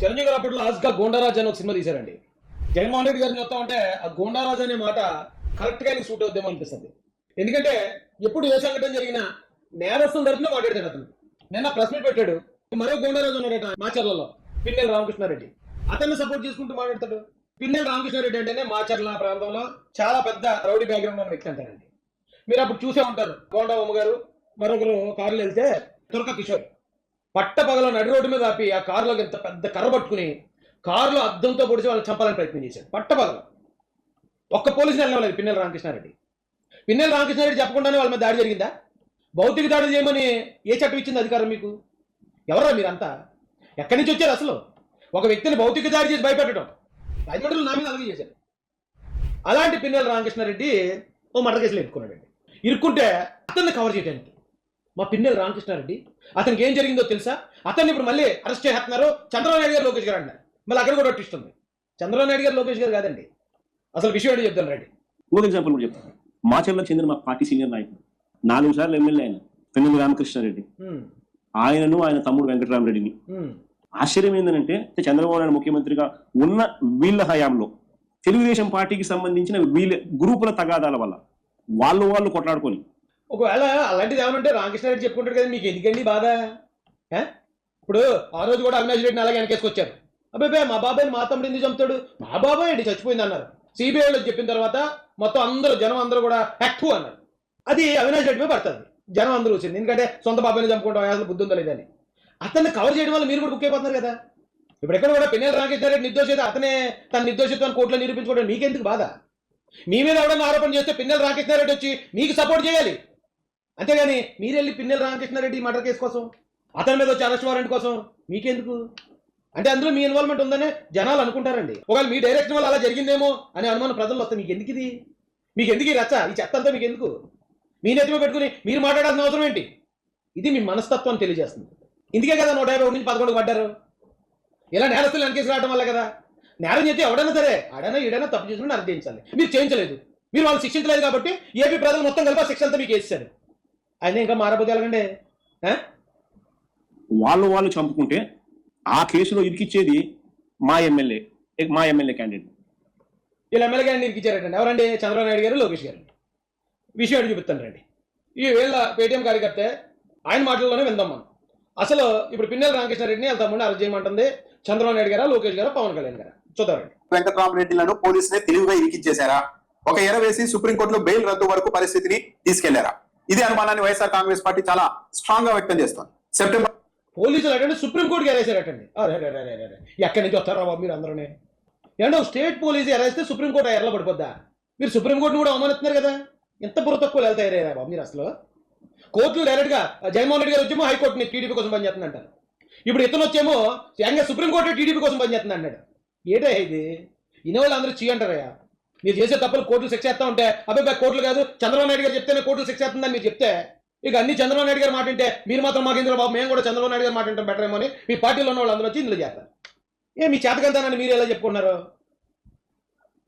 చిరంజీవి గారు అప్పట్లో లాస్ట్గా గోండారాజ్ అని ఒక సినిమా తీశారండి. జగన్మోహన్ రెడ్డి గారిని చెప్తా ఉంటే ఆ గోండారాజ్ అనే మాట కరెక్ట్గా సూట్ అవుద్దేమో అనిపిస్తుంది. ఎందుకంటే ఎప్పుడు ఏ సంఘటన జరిగినా నేరస్తుల తరఫున మాట్లాడతాడు అతను నిన్న ప్రెస్ మీట్ పెట్టాడు. మరో గోండారాజు ఉన్నాడట మాచర్లలో పిన్నెల రామకృష్ణారెడ్డి. అతన్ని సపోర్ట్ చేసుకుంటూ మాట్లాడతాడు. పిన్నెల రామకృష్ణారెడ్డి అంటేనే మాచర్ల ప్రాంతంలో చాలా పెద్ద రౌడీ బ్యాక్గ్రౌండ్ ఉన్న వ్యక్తి అంటారండి. మీరు అప్పుడు చూసే ఉంటారు. గోండా ఉమ్మ గారు మరొకరు కారులో వెళ్తే దుర్గ కిషోర్. పట్ట పగల నడి రోడ్డు మీద ఆపి ఆ కారులోకి ఎంత పెద్ద కర్ర పట్టుకుని కారులో అద్దంతో పొడిచి వాళ్ళని చంపాలని ప్రయత్నం చేశాడు. పట్ట పగల ఒక్క పోలీసుని వెళ్ళలేదు పిన్నెల రామకృష్ణారెడ్డి. పిన్నెల రామకృష్ణారెడ్డి చెప్పకుండానే వాళ్ళ మీద దాడి జరిగిందా? భౌతిక దాడి చేయమని ఏ చట్టం ఇచ్చింది అధికారం మీకు? ఎవరా మీరంతా? ఎక్కడి నుంచి వచ్చారు అసలు? ఒక వ్యక్తిని భౌతిక దాడి చేసి భయపెట్టడం. రాజమండ్రిలో నా మీద అలాగే చేశారు. అలాంటి పిన్నెల రామకృష్ణారెడ్డి ఓ మర్డర్ కేసులు ఇరుక్కున్నాడండి ఇరుక్కుంటే అతన్ని కవర్ చేయడానికి మా పిన్నెల రామకృష్ణారెడ్డి. అతనికి ఏం జరిగిందో తెలుసా? అతన్ని ఇప్పుడు మళ్ళీ అరెస్ట్ చేస్తున్నారు. చంద్రబాబు నాయుడు గారు లోకేష్ గారు అంటున్నారు. మళ్ళీ అక్కడ కూడా ఇస్తుంది చంద్రబాబు నాయుడు గారు లోకేష్ గారు కాదండి. అసలు విషయం ఏంటో చెప్తాను రండి. ఇంకొక ఎగ్జాంపుల్ కూడా చెప్తాను. మాచర్లకు చెందిన మా పార్టీ సీనియర్ నాయకుడు. నాలుగు సార్లు ఎమ్మెల్యే ఆయన. పెన్నెల్లి రామకృష్ణారెడ్డి. ఆయనను ఆయన తమ్ముడు వెంకటరామరెడ్డిని. ఆశ్చర్యం ఏంటంటే చంద్రబాబు నాయుడు ముఖ్యమంత్రిగా ఉన్న వీళ్ళ హయాంలో తెలుగుదేశం పార్టీకి సంబంధించిన వీళ్ళ గ్రూపుల తగాదాల వల్ల వాళ్ళు వాళ్ళు కొట్లాడుకొని ఒకవేళ అలాంటిది ఏమనంటే రామకృష్ణారెడ్డి చెప్పుకుంటారు కదా మీకు ఎందుకండి బాధ? ఇప్పుడు ఆ రోజు కూడా అవినాష్ రెడ్డిని అలాగే వెనకేసుకొచ్చారు. అబ్బాయి మా బాబాయ్ మా తమ్ముడు ఎందుకు చంపుతాడు? మా బాబాయ్ అండి చచ్చిపోయింది అన్నారు. సిబిఐ వాళ్ళకి చెప్పిన తర్వాత మొత్తం అందరూ జనం అందరూ కూడా యాక్టివ్ అన్నారు. అది అవినాష్ రెడ్డి మీద పడుతుంది. జనం అందరూ వచ్చింది. ఎందుకంటే సొంత బాబాయ్ని చంపుకుంటాం అసలు బుద్ధి ఉందా లేదని అతన్ని కవర్ చేయడం వల్ల మీరు కూడా బుక్ అయిపోతున్నారు కదా. ఇప్పుడు ఎక్కడ కూడా పిన్నెల రామకృష్ణారెడ్డి నిర్దోషిత అతనే తన నిర్దోషిత్వాన్ని కోర్టులో నిరూపించుకోవడం మీకెందుకు బాధ? మీ మీద ఎవడన్నా ఆరోపణ చేస్తే పిన్నెల రామకృష్ణారెడ్డి వచ్చి మీకు సపోర్ట్ చేయాలి. అంతేగాని మీరెళ్ళి పిన్నెల రామకృష్ణారెడ్డి మర్డర్ కేసు కోసం అతని మీద వచ్చే అరెస్ట్ వారెంట్ కోసం మీకెందుకు? అంటే అందులో మీ ఇన్వాల్వ్మెంట్ ఉందని జనాలు అనుకుంటారండి. ఒకవేళ మీ డైరెక్షన్ వల్ల అలా జరిగిందేమో అనే అనుమానం ప్రజల్లో వస్తే మీకు ఎందుకు ఇది మీకు ఎందుకు ఈ రచ్చ? ఈ చెత్త అంతా మీకు ఎందుకు మీ నెత్తిలో పెట్టుకుని మీరు మాట్లాడాల్సిన అవసరం ఏంటి? ఇది మీ మనస్తత్వాన్ని తెలియజేస్తుంది. ఇందుకే కదా నూట యాభై నుంచి పదకొండుకు పడ్డారు. ఇలా నేరస్తులు వెనకేసి రావడం వల్ల కదా? నేరం చేస్తే ఎవడైనా సరే ఆడైనా ఈడైనా తప్పు చేసుకుని అర్థం చేయించాలి. మీరు చేయించలేదు. మీరు వాళ్ళు శిక్షించలేదు కాబట్టి ఏపీ ప్రజలు మొత్తం కలిపి శిక్ష అంతా మీకు వేసారు ఆయన ఇంకా మారబోతే ఎలాగండి? వాళ్ళు వాళ్ళు చంపుకుంటే ఆ కేసులో ఇరికిచ్చేది మా ఎమ్మెల్యే మా ఎమ్మెల్యే క్యాండిడేట్ వీళ్ళు ఎమ్మెల్యే గారిని ఇరికిచ్చారటండి. ఎవరండి? చంద్రబాబు నాయుడు గారు లోకేష్ గారు. విషయం అడిగి చెప్తాను రండి. ఈ వీళ్ళ పేటీఎం కార్యకర్త ఆయన మాటల్లోనే విందాం మనం. అసలు ఇప్పుడు పిన్నెల రామకృష్ణారెడ్డిని వాళ్ళ తమ్ముడిని అరెస్ట్ చేయమంటుంది చంద్రబాబు నాయుడు గారా లోకేష్ గారా పవన్ కళ్యాణ్ గారా? చూద్దామండి వెంకటరామరెడ్డిలను పోలీసులే తెలివిగా ఇరికించేశారా ఒక ఎర వేసి సుప్రీంకోర్టులో బెయిల్ రద్దు వరకు పరిస్థితిని తీసుకెళ్ళారా? ఇదే అనుమానాన్ని వైఎస్ఆర్ కాంగ్రెస్ పార్టీ చాలా స్ట్రాంగ్గా వ్యక్తం చేస్తాం సెప్టెంబర్ పోలీసులు అటండి సుప్రీంకోర్టుకి ఎరేసారటండి అరే ఎక్కడి నుంచి వస్తారా బాబు మీరు అందరూ ఏంటో స్టేట్ పోలీసు ఎరేస్తే సుప్రీంకోర్టు ఎర్రలో పడిపోద్దా? మీరు సుప్రీంకోర్టును కూడా అవమానిస్తున్నారు కదా? ఎంత బుర్ర తక్కువ వెళ్తాయరా బాబు మీరు అసలు? కోర్టులు డైరెక్ట్గా జగన్మోహన్ రెడ్డి గారు వచ్చేమో హైకోర్టుని టీడీపీ కోసం పనిచేస్తుందంటారు ఇప్పుడు ఇతను వచ్చేమో ఏకంగా సుప్రీంకోర్టు టీడీపీ కోసం పనిచేస్తుంది అన్నాడు ఏటా ఇది? ఇన్ని వాళ్ళు అందరూ చీ అంటారయ్యా. మీరు చేసే తప్పులు కోర్టులు శిక్ష చేస్తా ఉంటే అబ్బాయి కోర్టులు కాదు చంద్రబాబు నాయుడు గారు చెప్తేనే కోర్టులు శిక్ష చేస్తుందని మీరు చెప్తే ఇక అన్ని చంద్రబాబు నాయుడు గారు మాట వింటే మీరు మాత్రం మాకు ఇందులో బాబు మేము కూడా చంద్రబాబు నాయుడు గారు మాట వింటాం బెటర్ ఏమో అని మీ పార్టీలో ఉన్న వాళ్ళందరూ వచ్చి ఇందులో చేస్తారు. ఏ మీ చేతకంతానని మీరు ఎలా చెప్పుకున్నారు?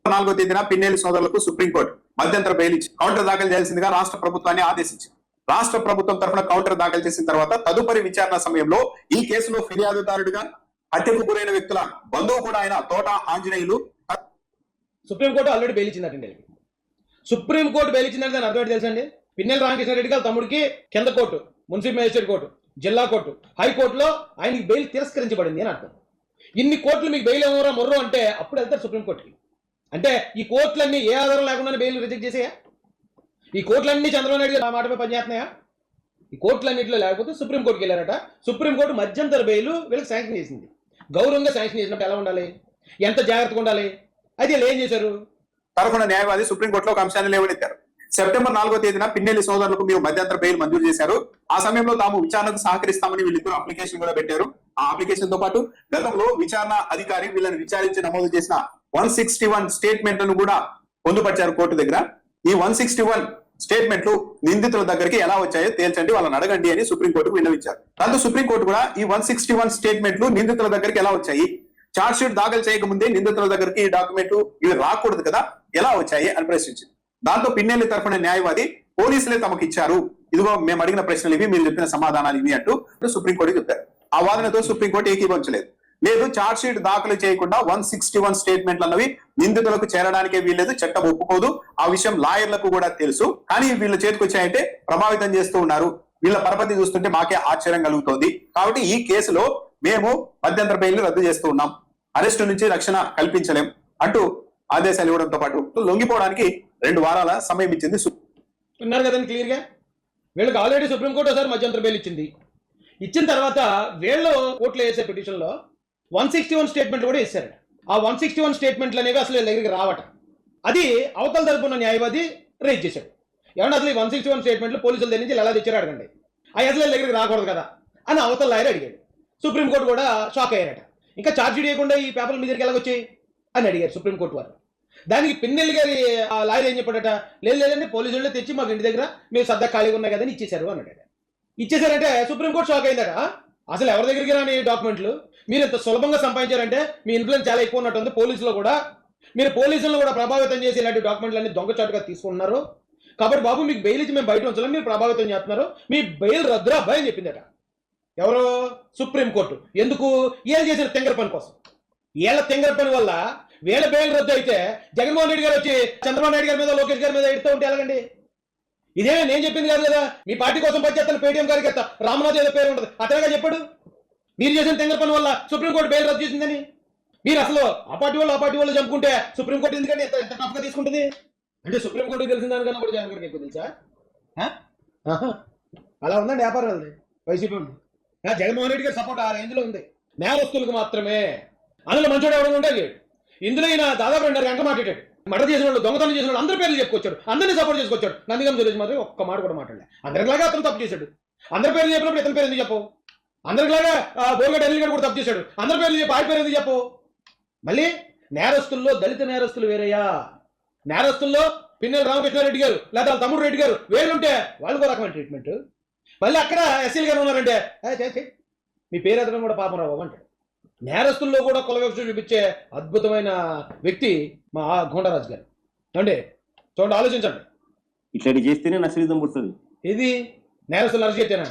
నాలుగో తేదీన పిన్నేలి సోదరులకు సుప్రీంకోర్టు మధ్యంతర బెయిల్ ఇచ్చి కౌంటర్ దాఖలు చేయాల్సిందిగా రాష్ట్ర ప్రభుత్వాన్ని ఆదేశించింది. రాష్ట్ర ప్రభుత్వం తరఫున కౌంటర్ దాఖలు చేసిన తర్వాత తదుపరి విచారణ సమయంలో ఈ కేసులో ఫిర్యాదుదారుడిగా హత్యకు గురైన వ్యక్తుల బంధువు కూడా ఆయన Thota Anjaneyulu supreme court already bail ఇచ్చిందటండి supreme court bail ఇచ్చిందంటే దాని అర్థం ఏంటి తెలుసండి? పిన్నెల రామకృష్ణారెడ్డి గారి తమ్ముడికి కింద కోర్టు మున్సిపల్ మేజిస్ట్రేట్ కోర్టు జిల్లా కోర్టు హైకోర్టులో ఆయనకి బెయిల్ తిరస్కరించబడింది అని అర్థం. ఇన్ని కోర్టులు మీకు బెయిల్ ఏమోరా మొర్రు అంటే అప్పుడు వెళ్తారు సుప్రీంకోర్టుకి. అంటే ఈ కోర్టులన్నీ ఏ ఆధారం లేకుండా బెయిల్ రిజెక్ట్ చేసేయా? ఈ కోర్టులన్నీ చంద్రబాబు నాయుడు గారు మాటపై పనిచేస్తున్నాయా? ఈ కోర్టులన్నింటిలో లేకపోతే సుప్రీంకోర్టుకి వెళ్ళారట. సుప్రీంకోర్టు మధ్యంతర బెయిల్ వీళ్ళకి శాంక్షన్ చేసింది. గౌరవంగా శాంక్షన్ చేసినప్పుడు ఎలా ఉండాలి? ఎంత జాగ్రత్తగా ఉండాలి? అయితే వీళ్ళు ఏం చేశారు? తరఫున న్యాయవాది సుప్రీంకోర్టులో ఒక అంశాన్ని లేవనెత్తారు. సెప్టెంబర్ నాలుగో తేదీన పిన్నెల్లి సోదరులకు మీరు మధ్యంతర బెయిల్ మంజూరు చేశారు. ఆ సమయంలో తాము విచారణకు సహకరిస్తామని వీళ్ళిద్దరు అప్లికేషన్ కూడా పెట్టారు. ఆ అప్లికేషన్తో పాటు గతంలో విచారణ అధికారి వీళ్ళని విచారించి నమోదు చేసిన వన్ సిక్స్టీ వన్ స్టేట్మెంట్లను కూడా పొందుపరిచారు కోర్టు దగ్గర. ఈ వన్ సిక్స్టీ వన్ స్టేట్మెంట్లు నిందితుల దగ్గరికి ఎలా వచ్చాయో తేల్చండి వాళ్ళని అడగండి అని సుప్రీంకోర్టుకు విన్నవించారు. దాంతో సుప్రీంకోర్టు కూడా ఈ వన్ సిక్స్టీ వన్ స్టేట్మెంట్లు నిందితుల దగ్గరికి ఎలా వచ్చాయి? చార్జ్ షీట్ దాఖలు చేయకముందే నిందితుల దగ్గరికి ఈ డాక్యుమెంట్ ఇవి రాకూడదు కదా? ఎలా వచ్చాయి? అని ప్రశ్నించింది. దాంతో పిన్నెల్లి తరఫున న్యాయవాది పోలీసులే తమకు ఇచ్చారు ఇదిగో మేము అడిగిన ప్రశ్నలు ఇవి మీరు చెప్పిన సమాధానాలు ఇవి అంటూ సుప్రీంకోర్టుకి చెప్పారు. ఆ వాదనతో సుప్రీంకోర్టు ఏకీభవించలేదు. లేదు చార్జ్ షీట్ దాఖలు చేయకుండా వన్ సిక్స్టీ వన్ స్టేట్మెంట్లు అన్నవి నిందితులకు చేరడానికే వీల్లేదు చట్టం ఒప్పుకోదు. ఆ విషయం లాయర్లకు కూడా తెలుసు. కానీ వీళ్ళ చేతికొచ్చాయంటే ప్రభావితం చేస్తూ ఉన్నారు. వీళ్ళ పరపతి చూస్తుంటే మాకే ఆశ్చర్యం కలుగుతోంది. కాబట్టి ఈ కేసులో మేము మధ్యంతర బెయిల్ రద్దు చేస్తూ ఉన్నాం. అరెస్టు నుంచి రక్షణ కల్పించలేం అంటూ ఆదేశాలు ఇవ్వడంతో పాటు లొంగిపోవడానికి రెండు వారాల సమయం ఇచ్చింది ఉన్నారు కదండి క్లియర్గా వీళ్ళకి ఆల్రెడీ సుప్రీంకోర్టు ఒకసారి మధ్యంతర బెయిల్ ఇచ్చింది. ఇచ్చిన తర్వాత వీళ్ళు కోర్టులో వేసే పిటిషన్లో వన్ సిక్స్టీ వన్ స్టేట్మెంట్ కూడా వేశారు ఆ వన్ సిక్స్టీ వన్ స్టేట్మెంట్లు అనేవి అసలు దగ్గరికి రావట. అది అవతల తరపున న్యాయవాది రేజ్ చేశాడు. ఏమన్నా అసలు ఈ వన్ సిక్స్టీ వన్ స్టేట్మెంట్లు పోలీసుల దగ్గర నుంచి ఎలా తెచ్చారు అడగండి. అవి అసలు దగ్గరికి రాకూడదు కదా అని అవతల లాయర్ అడిగాడు. సుప్రీంకోర్టు కూడా షాక్ అయ్యారట. ఇంకా ఛార్జ్ చేయకుండా ఈ పేపర్ల మీ దగ్గరికి ఎలాగొచ్చాయి అని అడిగారు సుప్రీంకోర్టు వారు. దానికి పిన్నెల్లి గారి ఆ లాయర్ ఏం చెప్పాడట? లేదు లేదండి పోలీసులు తెచ్చి మాకు ఇంటి దగ్గర మీరు సర్దా ఖాళీగా ఉన్నాయి కదని ఇచ్చేశారు అన్నాడు ఇచ్చేశారంటే సుప్రీంకోర్టు షాక్ అయిందట. అసలు ఎవరి దగ్గరికి రాని డాక్యుమెంట్లు? మీరు ఇంత సులభంగా సంపాదించారంటే మీ ఇన్ఫ్లుయెన్స్ చాలా ఎక్కువ ఉన్నట్టుంది పోలీసులో కూడా. మీరు పోలీసులను కూడా ప్రభావితం చేసి ఇలాంటి డాక్యుమెంట్లన్నీ దొంగచాటుగా తీసుకున్నారు. కాబట్టి బాబు మీకు బెయిల్ ఇచ్చి మేము బయట ఉంచాలని మీరు ప్రభావితం చేస్తున్నారు. మీ బెయిల్ రద్దురా అబ్బాయి అని చెప్పిందట. ఎవరు? సుప్రీంకోర్టు ఎందుకు? ఏం చేసిన తెంగర పని కోసం? వీళ్ళ తెంగర పని వల్ల వీళ్ళ బెయిల్ రద్దు అయితే జగన్మోహన్ రెడ్డి గారు వచ్చి చంద్రబాబు నాయుడు గారి మీద లోకేష్ గారి మీద ఎడుతూ ఉంటే ఎలాగండి? ఇదే నేను చెప్పింది కాదు కదా? మీ పార్టీ కోసం పనిచేస్తాను పేటీఎం గారికి ఎత్తా రామనాథ్ ఏదో పేరు ఉంటుంది. అతనిగా చెప్పాడు? మీరు చేసిన తెంగర పని వల్ల సుప్రీంకోర్టు బెయిల్ రద్దు చేసిందని. మీరు అసలు ఆ పార్టీ వాళ్ళు ఆ పార్టీ వాళ్ళు చంపుకుంటే సుప్రీంకోర్టు ఎందుకంటే ఎంత ఎంత టఫ్గా తీసుకుంటుంది? అంటే సుప్రీంకోర్టు తెలిసిన దానికన్నా కూడా జగన్ గారికి ఎక్కువ తెలుసా? ఆహా. అలా ఉందండి వ్యాపారం వైసీపీ ఉంది. జగన్మోహన్ రెడ్డి గారి సపోర్ట్ ఆ రేంజ్లో ఉంది. నేరస్తులకు మాత్రమే. అందులో మంచోడు ఎవరు ఉంటే ఇందులో ఈయన దాదాపు రెండు గంట మాట్లాడాడు. మర్డర్ చేసిన వాళ్ళు దొంగతనం చేసిన వాళ్ళు అందరి పేర్లు చెప్పుకొచ్చాడు. అందరినీ సపోర్ట్ చేసుకొచ్చాడు. నందిగం సురేష్ మాత్రం ఒక్క మాట కూడా మాట్లాడలే. అందరిలాగా అతను తప్పు చేశాడు. అందరి పేర్లు చెప్పినప్పుడు ఇతని పేరు ఎందుకు చెప్పు అందరిలాగా బోర్గడ్ అనిల్ గారు కూడా తప్పు చేశాడు. అందరి పేర్లు చెప్పి ఆడి పేరు ఎందుకు చెప్పు మళ్ళీ నేరస్తుల్లో దళిత నేరస్తులు వేరయ్యా. నేరస్తుల్లో పిన్నెల రామకృష్ణారెడ్డి గారు లేదా వాళ్ళ తమ్ముడు రెడ్డి గారు వేరుంటే వాళ్ళకు రకమైన ట్రీట్మెంట్ మళ్ళీ అక్కడ ఎస్సీలు గారు ఉన్నారంటే "ఏ, చే, చే, మీ పేరు ఎదగడం కూడా పాపం రావు అంటాడు నేరస్తుల్లో కూడా కుల వివక్ష చూపించే అద్భుతమైన వ్యక్తి మా గోండరాజు గారు. అండి చూడండి ఆలోచించండి. ఇట్లాంటి చేస్తేనే నష్టం పుడుతుంది. ఇది నేరస్తులు అరెస్ట్ చేస్తేనా?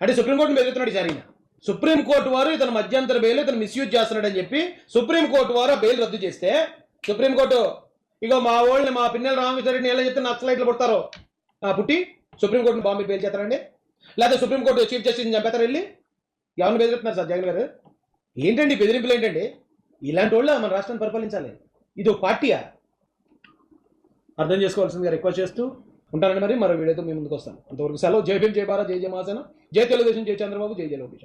అంటే సుప్రీంకోర్టు బెదిరిస్తున్నాడు జరిగిన సుప్రీంకోర్టు వారు ఇతను మధ్యంతర బెయిల్ ఇతను మిస్యూజ్ చేస్తున్నాడని చెప్పి సుప్రీంకోర్టు వారు ఆ బెయిల్ రద్దు చేస్తే సుప్రీంకోర్టు ఇగో మా వాళ్ళని మా పిన్నెల రామకృష్ణారెడ్డిని ఎలా చెప్తే నక్సలైట్లు పుడతారు? ఆ, పుట్టి సుప్రీంకోర్టుని బాంబే బెయిల్ చేస్తారండి. లేకపోతే సుప్రీంకోర్టు చీఫ్ జస్టిస్ని చంపేతారు వెళ్ళి? ఎవరిని బెదిరిస్తున్నారు సార్ జగన్ గారు? ఏంటండి బెదిరింపులు ఏంటండి? ఇలాంటి వాళ్ళు మన రాష్ట్రాన్ని పరిపాలించాలి. ఇది ఒక పార్టీయా? అర్థం చేసుకోవాల్సిందిగా రిక్వెస్ట్ చేస్తూ ఉంటానండి మరి. మరో వీడియోతో మీ ముందుకు వస్తాను. అంతవరకు సెలవు. జై భీం జై భారత్ జై జయ మహాసేన. జై తెలుగుదేశం జై చంద్రబాబు జై జయ లోకేష్.